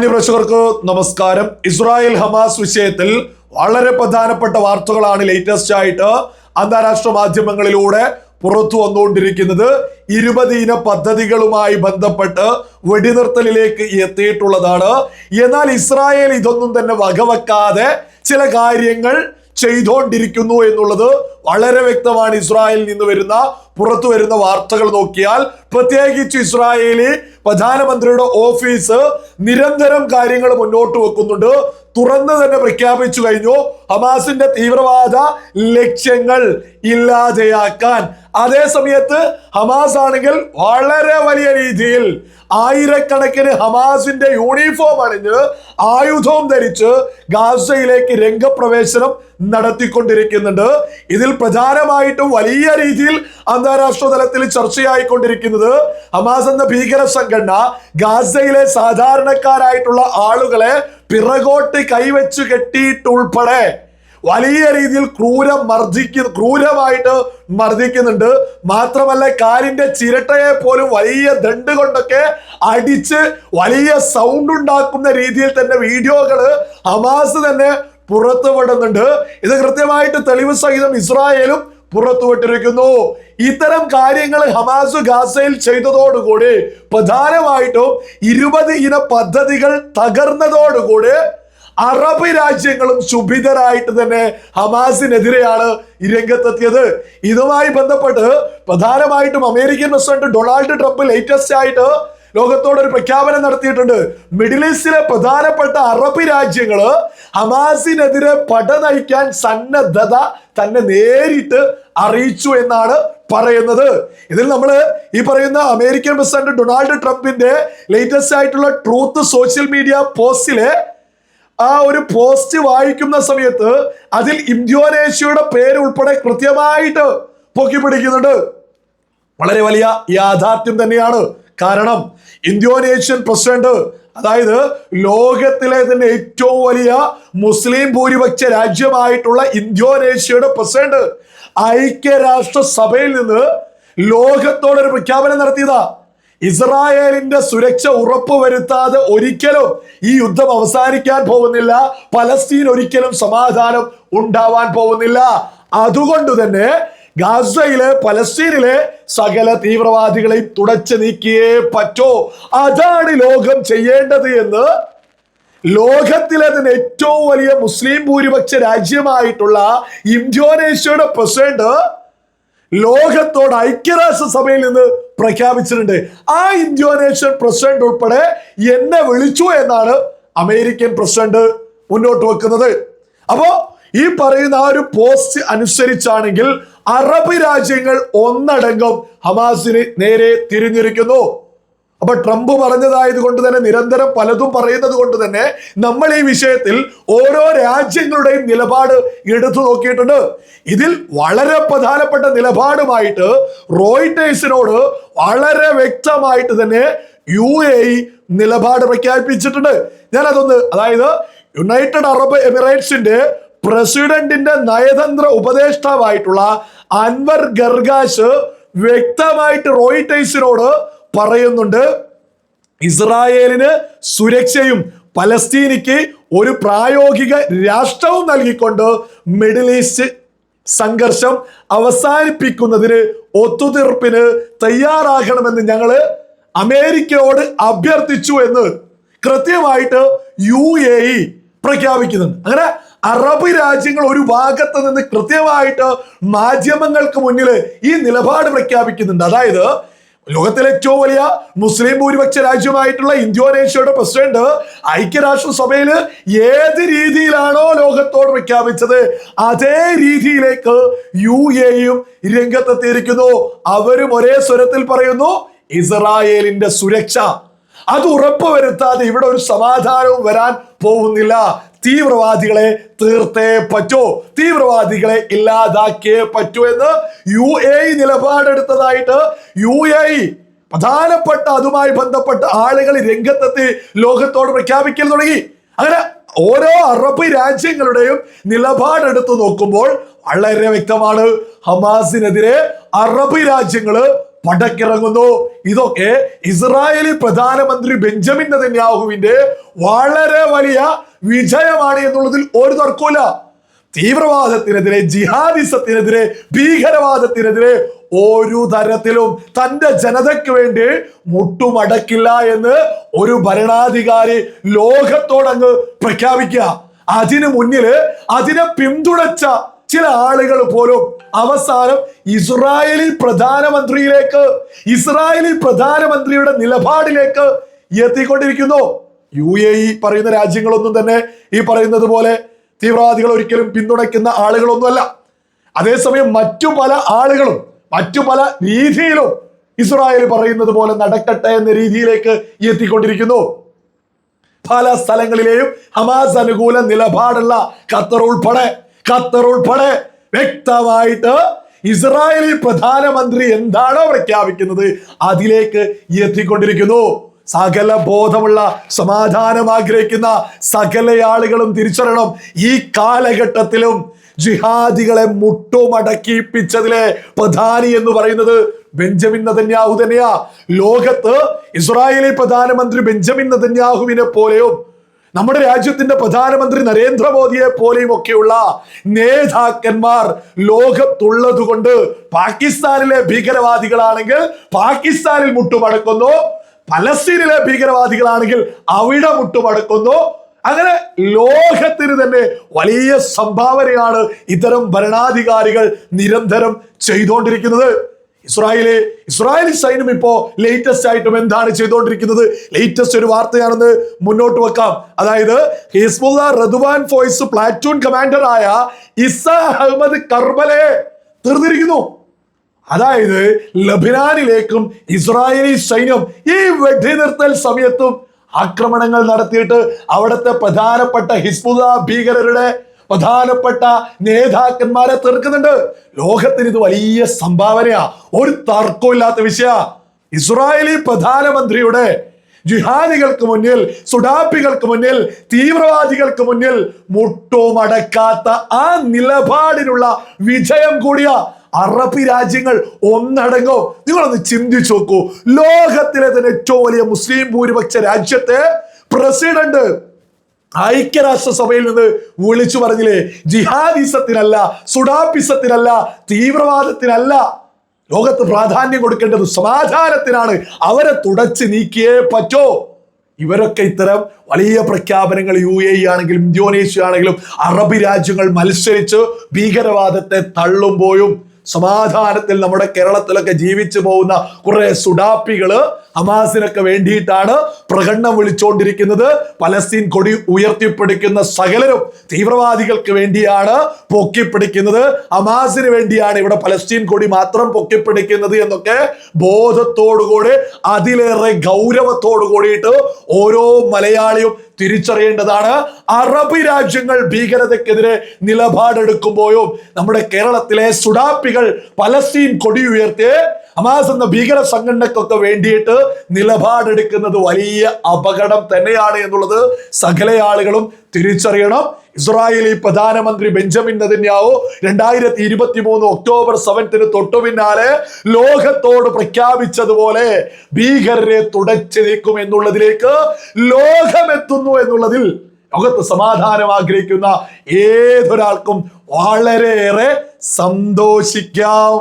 പ്രേക്ഷകർക്ക് നമസ്കാരം. Israel Hamas വിഷയത്തിൽ വളരെ പ്രധാനപ്പെട്ട വാർത്തകളാണ് ലേറ്റസ്റ്റ് ആയിട്ട് അന്താരാഷ്ട്ര മാധ്യമങ്ങളിലൂടെ പുറത്തു വന്നുകൊണ്ടിരിക്കുന്നത്. ഇരുപത് ഇന പദ്ധതികളുമായി ബന്ധപ്പെട്ട് വെടിനിർത്തലിലേക്ക് എത്തിയിട്ടുള്ളതാണ്. എന്നാൽ ഇസ്രായേൽ ഇതൊന്നും തന്നെ വകവെക്കാതെ ചില കാര്യങ്ങൾ ചെയ്തുകൊണ്ടിരിക്കുന്നു എന്നുള്ളത് വളരെ വ്യക്തമാണ്. ഇസ്രായേലിൽ നിന്ന് വരുന്ന പുറത്തു വരുന്ന വാർത്തകൾ നോക്കിയാൽ പ്രത്യേകിച്ച് ഇസ്രായേലി പ്രധാനമന്ത്രിയുടെ ഓഫീസ് നിരന്തരം കാര്യങ്ങൾ മുന്നോട്ട് വെക്കുന്നുണ്ട്. തുറന്ന് തന്നെ പ്രഖ്യാപിച്ചു കഴിഞ്ഞു. ഹമാസിന്റെ തീവ്രവാദ ലക്ഷ്യങ്ങൾ ഇല്ലാതെയാക്കാൻ. അതേ സമയത്ത് ഹമാസ് ആണെങ്കിൽ വളരെ വലിയ രീതിയിൽ ആയിരക്കണക്കിന് ഹമാസിന്റെ യൂണിഫോം അണിഞ്ഞ് ആയുധവും ധരിച്ച് ഗാസയിലേക്ക് രംഗപ്രവേശനം നടത്തിക്കൊണ്ടിരിക്കുന്നുണ്ട്. ഇതിൽ പ്രധാനമായിട്ടും വലിയ രീതിയിൽ അന്താരാഷ്ട്ര തലത്തിൽ ചർച്ചയായിക്കൊണ്ടിരിക്കുന്നത് ഹമാസ് എന്ന ഭീകര സംഘടന ഗാസയിലെ സാധാരണക്കാരായിട്ടുള്ള ആളുകളെ പിറകോട്ട് കൈവച്ച് കെട്ടിയിട്ടുൾപ്പെടെ വലിയ രീതിയിൽ ക്രൂരം മർദ്ദിക്കുന്നു ക്രൂരമായിട്ട് മർദ്ദിക്കുന്നുണ്ട്. മാത്രമല്ല കാലിന്റെ ചിരട്ടയെ പോലും വലിയ ദണ്ട് കൊണ്ടൊക്കെ അടിച്ച് വലിയ സൗണ്ട് ഉണ്ടാക്കുന്ന രീതിയിൽ തന്നെ വീഡിയോകൾ ഹമാസ് തന്നെ പുറത്തുവിടുന്നുണ്ട്. ഇത് കൃത്യമായിട്ട് തെളിവ് സഹിതം ഇസ്രായേലും പുറത്തുവിട്ടിരിക്കുന്നു. ഇത്തരം കാര്യങ്ങൾ ഹമാസ് ഗാസയിൽ ചെയ്തതോടുകൂടി പ്രധാനമായിട്ടും ഇരുപത് ഇന പദ്ധതികൾ തകർന്നതോടുകൂടി അറബ് രാജ്യങ്ങളും ശുഭിതരായിട്ട് തന്നെ ഹമാസിനെതിരെയാണ് രംഗത്തെത്തിയത്. ഇതുമായി ബന്ധപ്പെട്ട് പ്രധാനമായിട്ടും American president Donald Trump latest ആയിട്ട് ലോകത്തോട് ഒരു പ്രഖ്യാപനം നടത്തിയിട്ടുണ്ട്. മിഡിൽ ഈസ്റ്റിലെ പ്രധാനപ്പെട്ട അറബ് രാജ്യങ്ങൾ ഹമാസിനെതിരെ പട നയിക്കാൻ സന്നദ്ധത തന്നെ നേരിട്ട് അറിയിച്ചു എന്നാണ് പറയുന്നത്. ഇതിൽ നമ്മൾ ഈ പറയുന്ന അമേരിക്കൻ പ്രസിഡന്റ് ഡൊണാൾഡ് ട്രംപിന്റെ ലേറ്റസ്റ്റ് ആയിട്ടുള്ള ട്രൂത്ത് സോഷ്യൽ മീഡിയ പോസ്റ്റിലെ ആ ഒരു പോസ്റ്റ് വായിക്കുന്ന സമയത്ത് അതിൽ ഇന്തോനേഷ്യയുടെ പേര് ഉൾപ്പെടെ കൃത്യമായിട്ട് പൊക്കി പിടിക്കുന്നുണ്ട് വളരെ വലിയ യാഥാർത്ഥ്യം തന്നെയാണ്. കാരണം ഇന്തോനേഷ്യൻ പ്രസിഡന്റ് അതായത് ലോകത്തിലെ തന്നെ ഏറ്റവും വലിയ മുസ്ലിം ഭൂരിപക്ഷ രാജ്യമായിട്ടുള്ള ഇന്തോനേഷ്യയുടെ പ്രസിഡന്റ് ഐക്യരാഷ്ട്ര സഭയിൽ നിന്ന് ലോകത്തോടൊരു പ്രഖ്യാപനം നടത്തിയതാ. ഇസ്രായേലിന്റെ സുരക്ഷ ഉറപ്പുവരുത്താതെ ഒരിക്കലും ഈ യുദ്ധം അവസാനിക്കാൻ പോകുന്നില്ല. പലസ്തീൻ ഒരിക്കലും സമാധാനം ഉണ്ടാവാൻ പോകുന്നില്ല. അതുകൊണ്ട് തന്നെ ഗാസയിലെ പലസ്തീനിലെ സകല തീവ്രവാദികളെയും തുടച്ചു നീക്കിയേ പറ്റോ. അതാണ് ലോകം ചെയ്യേണ്ടത് എന്ന് ലോകത്തിലെ തന്നെ ഏറ്റവും വലിയ മുസ്ലിം ഭൂരിപക്ഷ രാജ്യമായിട്ടുള്ള ഇന്തോനേഷ്യയുടെ പ്രസിഡന്റ് ലോകത്തോട് ഐക്യരാഷ്ട്ര സഭയിൽ നിന്ന് പ്രഖ്യാപിച്ചിട്ടുണ്ട്. ആ ഇന്തോനേഷ്യൻ പ്രസിഡന്റ് ഉൾപ്പെടെ എന്നെ വിളിച്ചു എന്നാണ് അമേരിക്കൻ പ്രസിഡന്റ് മുന്നോട്ട് വെക്കുന്നത്. അപ്പോ ഈ പറയുന്ന ആ ഒരു പോസ്റ്റ് അനുസരിച്ചാണെങ്കിൽ അറബ് രാജ്യങ്ങൾ ഒന്നടങ്കം ഹമാസിന് നേരെ തിരിഞ്ഞിരിക്കുന്നു. അപ്പൊ ട്രംപ് പറഞ്ഞതായത് കൊണ്ട് തന്നെ നിരന്തരം പലതും പറയുന്നത് കൊണ്ട് തന്നെ നമ്മൾ ഈ വിഷയത്തിൽ ഓരോ രാജ്യങ്ങളുടെയും നിലപാട് എടുത്തു നോക്കിയിട്ടുണ്ട്. ഇതിൽ വളരെ പ്രധാനപ്പെട്ട നിലപാടുമായിട്ട് റോയിട്ടേഴ്സിനോട് വളരെ വ്യക്തമായിട്ട് തന്നെ യു എ നിലപാട് പ്രഖ്യാപിച്ചിട്ടുണ്ട്. ഞാൻ അതൊന്ന് അതായത് യുണൈറ്റഡ് അറബ് എമിറേറ്റ്സിന്റെ പ്രസിഡന്റിന്റെ നയതന്ത്ര ഉപദേഷ്ടാവായിട്ടുള്ള അൻവർ ഗർഗാഷ് വ്യക്തമായിട്ട് റോയിറ്റൈസിനോട് പറയുന്നുണ്ട് ഇസ്രായേലിന് സുരക്ഷയും പലസ്തീനിക്ക് ഒരു പ്രായോഗിക രാഷ്ട്രവും നൽകിക്കൊണ്ട് മിഡിൽ ഈസ്റ്റ് സംഘർഷം അവസാനിപ്പിക്കുന്നതിന് ഒത്തുതീർപ്പിന് തയ്യാറാകണമെന്ന് ഞങ്ങൾ അമേരിക്കയോട് അഭ്യർത്ഥിച്ചു എന്ന് കൃത്യമായിട്ട് യു എ ഇ പ്രഖ്യാപിക്കുന്നുണ്ട്. അങ്ങനെ അറബ് രാജ്യങ്ങൾ ഒരു ഭാഗത്ത് നിന്ന് കൃത്യമായിട്ട് മാധ്യമങ്ങൾക്ക് മുന്നിൽ ഈ നിലപാട് പ്രഖ്യാപിക്കുന്നുണ്ട്. അതായത് ലോകത്തിലെ ഏറ്റവും വലിയ മുസ്ലിം ഭൂരിപക്ഷ രാജ്യമായിട്ടുള്ള ഇന്തോനേഷ്യയുടെ പ്രസിഡന്റ് ഐക്യരാഷ്ട്ര സഭയിൽ ഏത് രീതിയിലാണോ ലോകത്തോട് പ്രഖ്യാപിച്ചത് അതേ രീതിയിലേക്ക് യു എയും രംഗത്തെത്തിയിരിക്കുന്നു. അവരും ഒരേ സ്വരത്തിൽ പറയുന്നു ഇസ്രായേലിന്റെ സുരക്ഷ. അത് ഉറപ്പുവരുത്താതെ ഇവിടെ ഒരു സമാധാനവും വരാൻ പോകുന്നില്ല. തീവ്രവാദികളെ തീർത്തേ പറ്റോ. തീവ്രവാദികളെ ഇല്ലാതാക്കിയേ പറ്റൂ എന്ന് യു എ നിലപാടെടുത്തതായിട്ട് യു എ പ്രധാനപ്പെട്ട അതുമായി ബന്ധപ്പെട്ട ആളുകൾ രംഗത്തെത്തി ലോകത്തോട് പ്രഖ്യാപിക്കൽ തുടങ്ങി. അങ്ങനെ ഓരോ അറബ് രാജ്യങ്ങളുടെയും നിലപാടെടുത്തു നോക്കുമ്പോൾ വളരെ വ്യക്തമാണ്. ഹമാസിനെതിരെ അറബ് രാജ്യങ്ങൾ പടക്കിറങ്ങുന്നു. ഇതൊക്കെ ഇസ്രായേലി പ്രധാനമന്ത്രി ബെഞ്ചമിൻ നെതന്യാഹുവിന്റെ വളരെ വലിയ വിജയമാണ് എന്നുള്ളതിൽ ഒരു തർക്കമില്ല തീവ്രവാദത്തിനെതിരെ ജിഹാദിസത്തിനെതിരെ ഭീകരവാദത്തിനെതിരെ ഒരു തരത്തിലും തന്റെ ജനതയ്ക്ക് വേണ്ടി മുട്ടുമടക്കില്ല എന്ന് ഒരു ഭരണാധികാരി ലോകത്തോടങ്ങ് പ്രഖ്യാപിക്കുക. അതിനു മുന്നിൽ അതിനെ പിന്തുണച്ച ചില ആളുകൾ പോലും അവസാനം ഇസ്രായേലി പ്രധാനമന്ത്രിയിലേക്ക് ഇസ്രായേലി പ്രധാനമന്ത്രിയുടെ നിലപാടിലേക്ക് എത്തിക്കൊണ്ടിരിക്കുന്നു. യു എ ഇ പറയുന്ന രാജ്യങ്ങളൊന്നും തന്നെ ഈ പറയുന്നത് പോലെ തീവ്രവാദികൾ ഒരിക്കലും പിന്തുണയ്ക്കുന്ന ആളുകളൊന്നുമല്ല. അതേസമയം മറ്റു പല ആളുകളും മറ്റു പല രീതിയിലും ഇസ്രായേൽ പറയുന്നത് പോലെ നടക്കട്ടെ എന്ന രീതിയിലേക്ക് എത്തിക്കൊണ്ടിരിക്കുന്നു. പല സ്ഥലങ്ങളിലെയും ഹമാസ് അനുകൂല നിലപാടുള്ള ഖത്തർ ഉൾപ്പെടെ. ഖത്തർ ഉൾപ്പെടെ വ്യക്തമായിട്ട് ഇസ്രായേലി പ്രധാനമന്ത്രി എന്താണോ പ്രഖ്യാപിക്കുന്നത് അതിലേക്ക് എത്തിക്കൊണ്ടിരിക്കുന്നു. സകല ബോധമുള്ള സമാധാനം ആഗ്രഹിക്കുന്ന സകല ആളുകളും തിരിച്ചറിയണം. ഈ കാലഘട്ടത്തിലും ജിഹാദികളെ മുട്ടുമടക്കിപ്പിച്ചതിലെ പ്രധാനി എന്ന് പറയുന്നത് ബെഞ്ചമിൻ നതന്യാഹു തന്നെയാ. ലോകത്ത് ഇസ്രായേലി പ്രധാനമന്ത്രി ബെഞ്ചമിൻ നതന്യാഹുവിനെ പോലെയും നമ്മുടെ രാജ്യത്തിന്റെ പ്രധാനമന്ത്രി നരേന്ദ്രമോദിയെ പോലെയും ഒക്കെയുള്ള നേതാക്കന്മാർ ലോകത്തുള്ളത് കൊണ്ട് പാകിസ്ഥാനിലെ ഭീകരവാദികളാണെങ്കിൽ പാകിസ്ഥാനിൽ മുട്ടുമടക്കുന്നു. പലസ്തീനിലെ ഭീകരവാദികളാണെങ്കിൽ അവിടെ മുട്ടുമടക്കുന്നു അങ്ങനെ ലോകത്തിന് തന്നെ വലിയ സംഭാവനയാണ് ഇത്തരം ഭരണാധികാരികൾ നിരന്തരം ചെയ്തുകൊണ്ടിരിക്കുന്നത്. ഇസ്രായേലെ ഇസ്രായേലി സൈന്യം ഇപ്പോ ലേറ്റസ്റ്റ് ആയിട്ടും എന്താണ് ചെയ്തുകൊണ്ടിരിക്കുന്നത്? ലേറ്റസ്റ്റ് ഒരു വാർത്തയാണെന്ന് മുന്നോട്ട് വെക്കാം. അതായത് Hezbollah Radwan force platoon commander ആയ ഇസ അഹമ്മദ് കർബലെ തീർന്നിരിക്കുന്നു. അതായത് ലബിനാനിലേക്കും ഇസ്രായേലി സൈന്യം ഈ വെടിനിർത്തൽ സമയത്തും ആക്രമണങ്ങൾ നടത്തിയിട്ട് അവിടുത്തെ പ്രധാനപ്പെട്ട ഹിസ്ബുദ ഭീകരരുടെ പ്രധാനപ്പെട്ട നേതാക്കന്മാരെ തീർക്കുന്നുണ്ട്. ലോകത്തിന് ഇത് വലിയ സംഭാവനയാ. ഒരു തർക്കമില്ലാത്ത വിഷയ. ഇസ്രായേലി പ്രധാനമന്ത്രിയുടെ ജിഹാദികൾക്ക് മുന്നിൽ സുഡാപ്പികൾക്ക് മുന്നിൽ തീവ്രവാദികൾക്ക് മുന്നിൽ മുട്ടുമടക്കാത്ത ആ നിലപാടിനുള്ള വിജയം കൂടിയ. അറബി രാജ്യങ്ങൾ ഒന്നടങ്ങോ നിങ്ങളൊന്ന് ചിന്തിച്ചു നോക്കൂ. ലോകത്തിലെ തന്നെ ഏറ്റവും വലിയ മുസ്ലിം ഭൂരിപക്ഷ രാജ്യത്തെ പ്രസിഡന്റ് ഐക്യരാഷ്ട്രസഭയിൽ നിന്ന് വിളിച്ചു പറഞ്ഞില്ലേ ജിഹാദിസത്തിനല്ല സുഡാപ്പിസത്തിനല്ല തീവ്രവാദത്തിനല്ല. ലോകത്ത് പ്രാധാന്യം കൊടുക്കേണ്ടത് സമാധാനത്തിനാണ്. അവരെ തുടച്ച് നീക്കിയേ പറ്റോ. ഇവരൊക്കെ ഇത്തരം വലിയ പ്രഖ്യാപനങ്ങൾ യു എ ആണെങ്കിലും ഇന്തോനേഷ്യ ആണെങ്കിലും അറബ് രാജ്യങ്ങൾ മത്സരിച്ച് ഭീകരവാദത്തെ തള്ളുമ്പോഴും സമാധാനത്തിൽ നമ്മുടെ കേരളത്തിലൊക്കെ ജീവിച്ചു പോകുന്ന കുറെ സുഡാപ്പികൾ ഹമാസിനൊക്കെ വേണ്ടിയിട്ടാണ് പ്രകടനം വിളിച്ചുകൊണ്ടിരിക്കുന്നത് പലസ്തീൻ കൊടി ഉയർത്തിപ്പിടിക്കുന്ന സകലരും തീവ്രവാദികൾക്ക് വേണ്ടിയാണ് പൊക്കിപ്പിടിക്കുന്നത്. ഹമാസിന് വേണ്ടിയാണ് ഇവിടെ പലസ്തീൻ കൊടി മാത്രം പൊക്കിപ്പിടിക്കുന്നത് എന്നൊക്കെ ബോധത്തോടുകൂടി അതിലേറെ ഗൗരവത്തോടു കൂടിയിട്ട് ഓരോ മലയാളിയും തിരിച്ചറിയേണ്ടതാണ്. അറബ് രാജ്യങ്ങൾ ഭീകരതയ്ക്കെതിരെ നിലപാടെടുക്കുമ്പോഴും നമ്മുടെ കേരളത്തിലെ സുഡാപ്പികൾ പലസ്തീൻ കൊടി ഉയർത്തി ഹമാസ് എന്ന ഭീകര സംഘടനക്കൊക്കെ വേണ്ടിയിട്ട് നിലപാടെടുക്കുന്നത് വലിയ അപകടം തന്നെയാണ് എന്നുള്ളത് സകല ആളുകളും തിരിച്ചറിയണം. ഇസ്രായേലി പ്രധാനമന്ത്രി ബെഞ്ചമിൻ നെതന്യാവു രണ്ടായിരത്തി ഇരുപത്തി മൂന്ന് ഒക്ടോബർ സെവൻത്തിന് തൊട്ടു പിന്നാലെ ലോകത്തോട് പ്രഖ്യാപിച്ചതുപോലെ ഭീകരരെ തുടച്ചു നീക്കും എന്നുള്ളതിലേക്ക് ലോകമെത്തുന്നു എന്നുള്ളതിൽ ലോകത്ത് സമാധാനം ആഗ്രഹിക്കുന്ന ഏതൊരാൾക്കും വളരെയേറെ സന്തോഷിക്കാം.